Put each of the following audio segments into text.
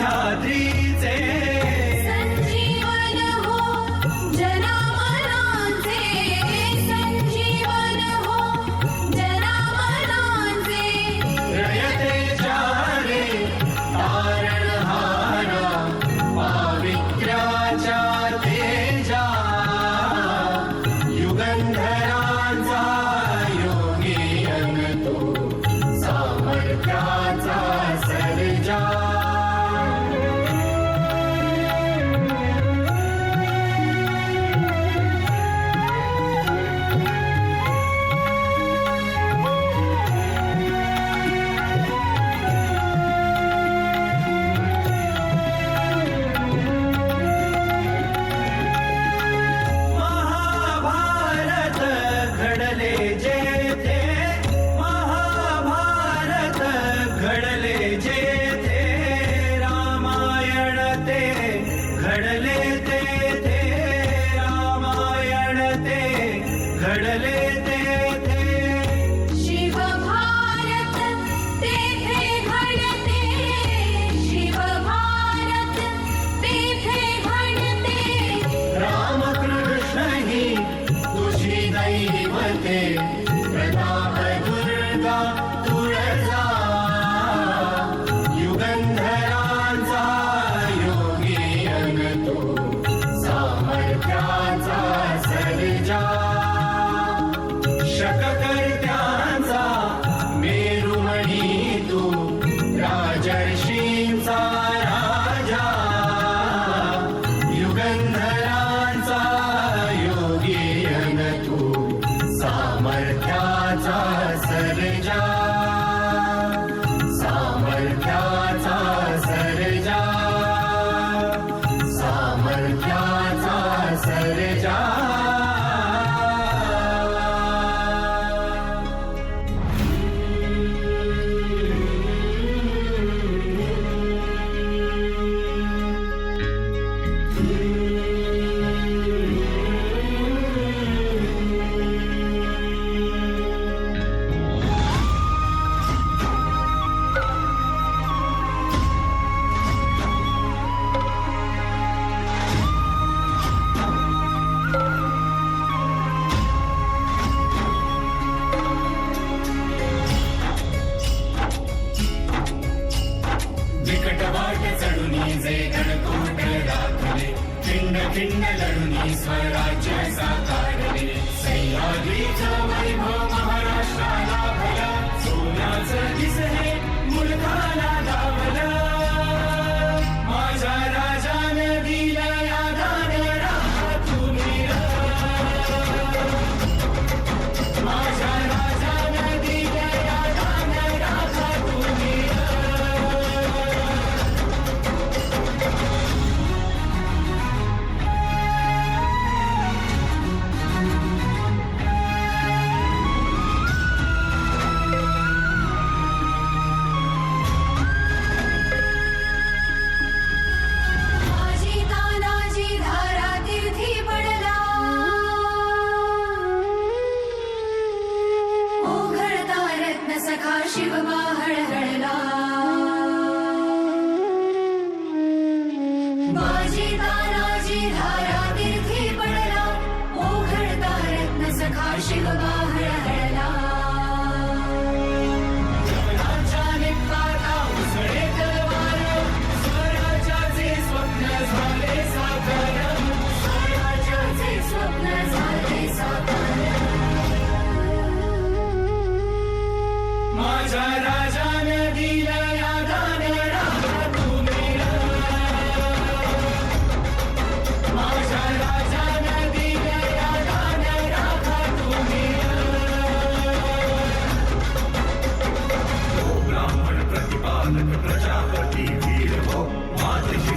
सह्याद्रीचे கடலே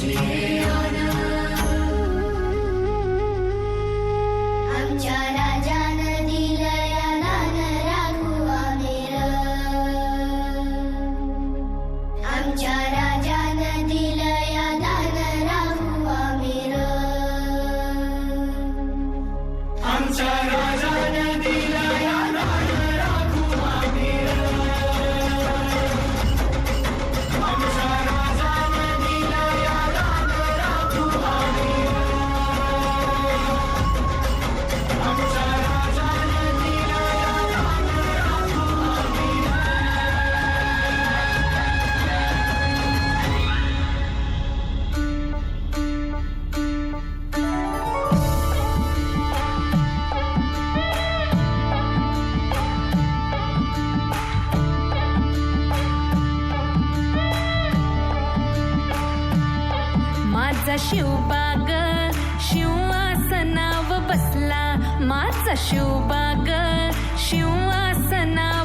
Jesus. माझा शिवबाग शिवासनाव बसला माझा शिवबाग शिवासनाव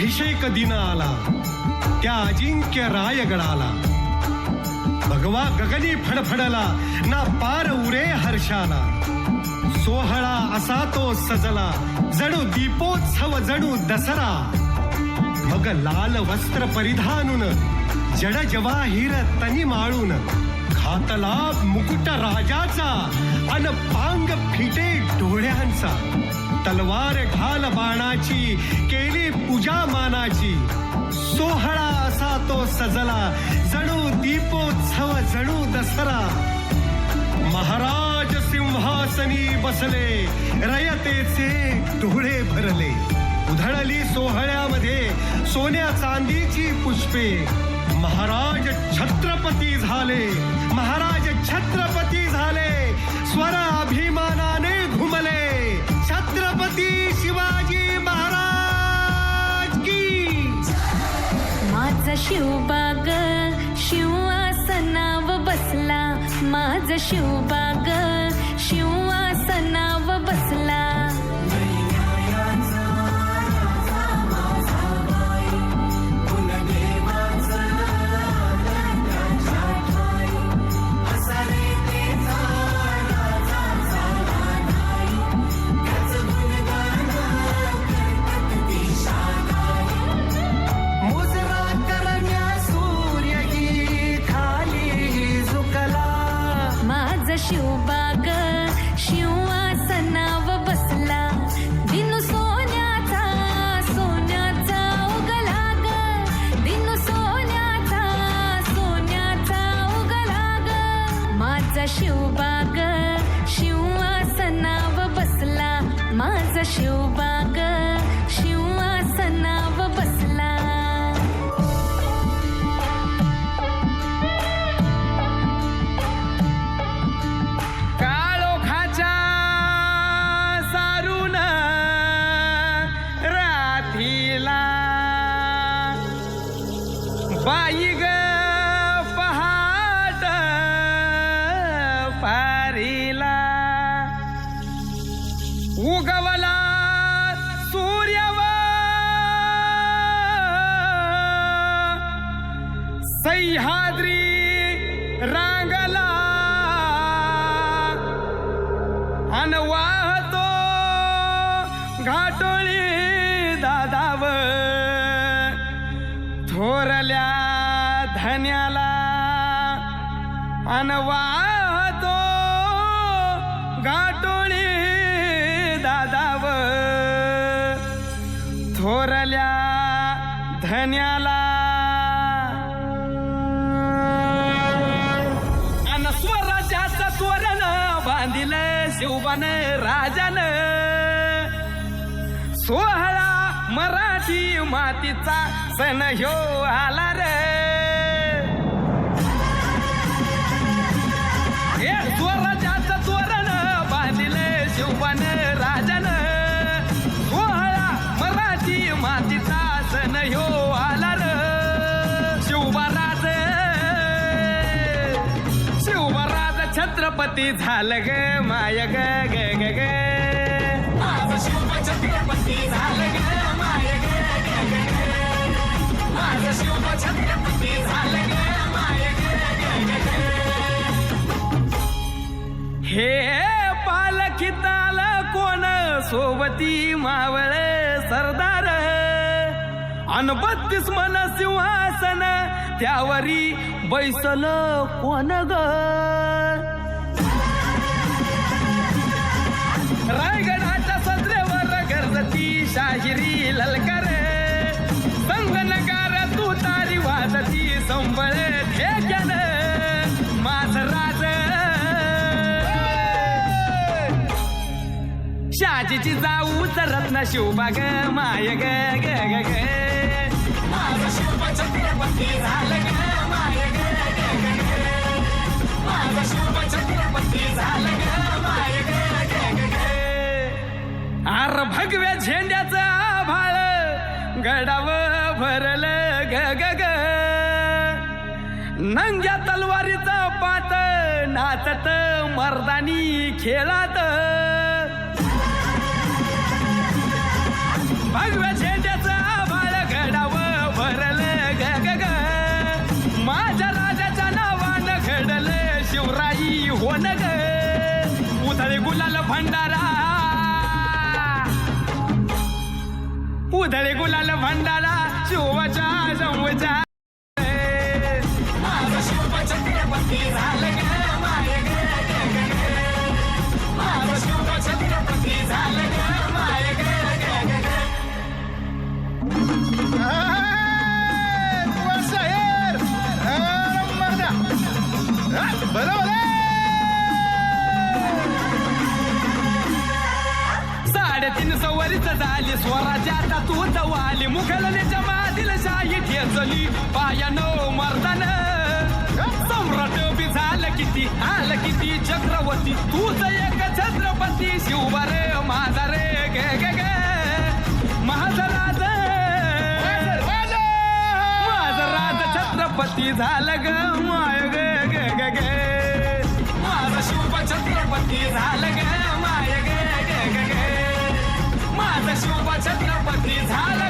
अभिषेक दिन आला त्या अजिंक्य रायगडाला. भगवा गगनी फडफडला ना पार उरे हर्षाला. सोहळा असा तो सजला जणू दीपोत्सव जणू दसरा. मग लाल वस्त्र परिधानून जड जवाहीर तनी माळून घातला मुकुट राजाचा अन पांग फिटे डोळ्यांचा. तलवार ढाल बाणाची केली पूजा मानाची. सोहळा असा तो सजला जणू दीपोत्सव जणू दसरा. महाराज सिंहासनी बसले रयतेचे डोळे भरले. उधळली सोहळ्यामध्ये सोन्या चांदीची पुष्पे. महाराज छत्रपती झाले महाराज छत्रपती झाले स्वर अभिमानाने शिवबाग शिवासनाव बसला माझ शिवबाग शिवासना धन्याला अन वाहतो दादाव. थोरल्या धन्याला अन स्वराज्याचं तोरण बांधिलं शिवबान राजान. सोहळा मराठी मातीचा सण ह्यो आला रे छत्रपती झालं ग माय ग ग ग ग. छत्रपती झालं माय छत्रपती झालं माय. हे पालखीत आलं कोण सोबती मावळ सरदार? अन बत्तीस मन सिंहासन त्यावरी बैसल कोण ग? रायगडाच्या सत्रेवर गरजती शाहिरी ललकार. संगनकार तू तारी वाजती संबळ ठेक्यान. माझ राज शाजीची जाऊ रत्न शिवबा ग माय ग ग ग ग. माझं शिव छत्रपती झालं ग माय ग ग ग ग. माझं शिव छत्रपती झालं ग माय ग ग ग ग आर भगव्या झेंड्याचं आभाळ गडाव भरलं ग ग ग. नंग्या तलवारीचा पात नाचत मर्दानी खेळात. भगव्या उधळे गुलाल भंडारा शिवाच्या जमच्या माझं शिव झालं साडेतीन सवारीच झाली स्वराज्यात तू जवाली मुघलनेच्या मादील शाही ठेचली पायानो मर्दान. सम्राट बी झालं किती आलं किती चक्रवर्ती. तूच एक छत्रपती शिवबार माझा रे गे गे गे. माझा राज. माझं राज छत्रपती झालं ग माय ग ग ग ग. माझं शिव छत्रपती झालं ग. माय ग ग ग